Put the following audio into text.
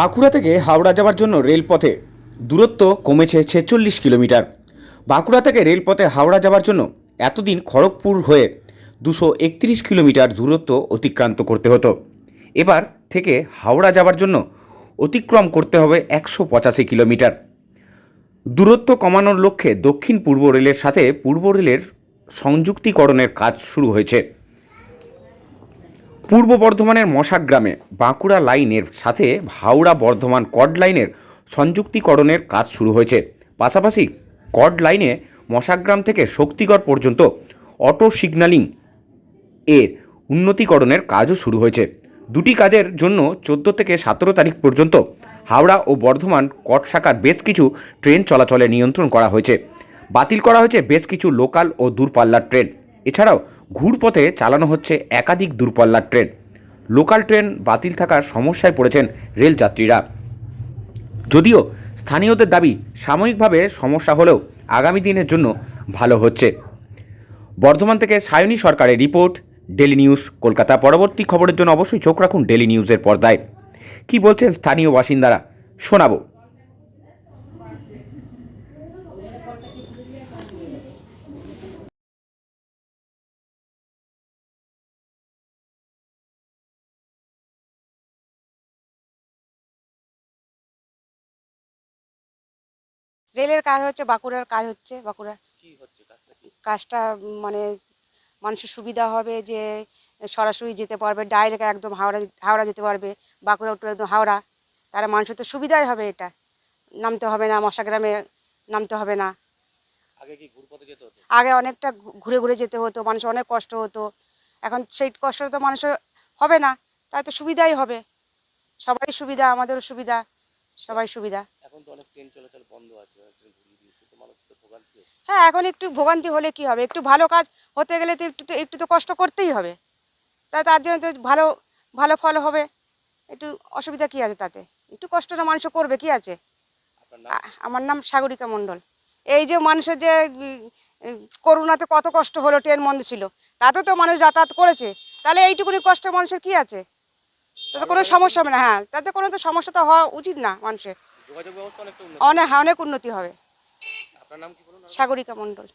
বাঁকুড়া থেকে হাওড়া যাওয়ার জন্য রেলপথে। দূরত্ব কমেছে ছেচল্লিশ কিলোমিটার। বাঁকুড়া থেকে রেলপথে হাওড়া যাওয়ার জন্য এতদিন খড়গপুর হয়ে দুশো একত্রিশ কিলোমিটার দূরত্ব অতিক্রান্ত করতে হতো। এবার থেকে হাওড়া যাওয়ার জন্য অতিক্রম করতে হবে একশো পঁচাশি কিলোমিটার। দূরত্ব কমানোর লক্ষ্যে দক্ষিণ পূর্ব রেলের সাথে পূর্ব রেলের সংযুক্তিকরণের কাজ শুরু হয়েছে। পূর্ব বর্ধমানের মশাগ্রামে বাঁকুড়া লাইনের সাথে হাওড়া বর্ধমান কড লাইনের সংযুক্তিকরণের কাজ শুরু হয়েছে। পাশাপাশি কড লাইনে মশাগ্রাম থেকে শক্তিগড় পর্যন্ত অটো সিগন্যালিং এর উন্নতিকরণের কাজও শুরু হয়েছে। দুটি কাজের জন্য চোদ্দ থেকে সতেরো তারিখ পর্যন্ত হাওড়া ও বর্ধমান কট শাখার বেশ কিছু ট্রেন চলাচলে নিয়ন্ত্রণ করা হয়েছে। বাতিল করা হয়েছে বেশ কিছু লোকাল ও দূরপাল্লার ট্রেন। এছাড়াও ঘুরপথে চালানো হচ্ছে একাধিক দূরপাল্লার ট্রেন। লোকাল ট্রেন বাতিল থাকার সমস্যায় পড়েছেন রেল যাত্রীরা। যদিও স্থানীয়দের দাবি সাময়িকভাবে সমস্যা হলেও আগামী দিনের জন্য ভালো হচ্ছে। বর্ধমান থেকে সায়নী সরকারের রিপোর্ট ডেলি নিউজ, কলকাতা। পরবর্তী খবরের জন্য অবশ্যই চোখ রাখুন ডেলি নিউজের পর্দায়। কি বলছেন স্থানীয় বাসিন্দারা? শোনাবো। রেলের কাজ হচ্ছে বাঁকুড়ার কাজ হচ্ছে বাঁকুড়া কাজটা মানে মানুষের সুবিধা হবে যে সরাসরি যেতে পারবে ডাইরেক্ট একদম হাওড়া হাওড়া যেতে পারবে বাঁকুড়া টু একদম হাওড়া। তারা মানুষের তো সুবিধাই হবে এটা। নামতে হবে না মশাগ্রামে নামতে হবে না। আগে অনেকটা ঘুরে ঘুরে যেতে হতো মানুষ অনেক কষ্ট হতো। এখন সেই কষ্ট তো মানুষের হবে না তাই তো সুবিধাই হবে। সবারই সুবিধা আমাদেরও সুবিধা সবাই সুবিধা। এখন তো অনেক ট্রেন চলাচল বন্ধ আছে ট্রেন ঘুরিয়ে দিয়েছে তো মানুষ তো ভোগান্তি হচ্ছে। হ্যাঁ এখন একটু ভোগান্তি হলে কি হবে? একটু ভালো কাজ হতে গেলে তো একটু তো একটু তো কষ্ট করতেই হবে। তা তার জন্য তো ভালো ভালো ফল হবে। একটু অসুবিধা কি আছে তাতে? একটু কষ্টটা মানুষ করবে কি আছে? আমার নাম সাগরিকা মণ্ডল। এই যে মানুষের যে করোনাতে কত কষ্ট হলো ট্রেন বন্ধ ছিল তাতে তো মানুষ যাতায়াত করেছে। তাহলে এইটুকুনি কষ্ট মানুষের কি আছে? তাতে কোনো সমস্যা হবে না হ্যাঁ তাতে কোনো তো সমস্যা তো হওয়া উচিত না মানুষের। যোগাযোগ ব্যবস্থা অনেক অনেক উন্নতি হবে। আপনার নাম কি বলুন? সাগরিকা মণ্ডল।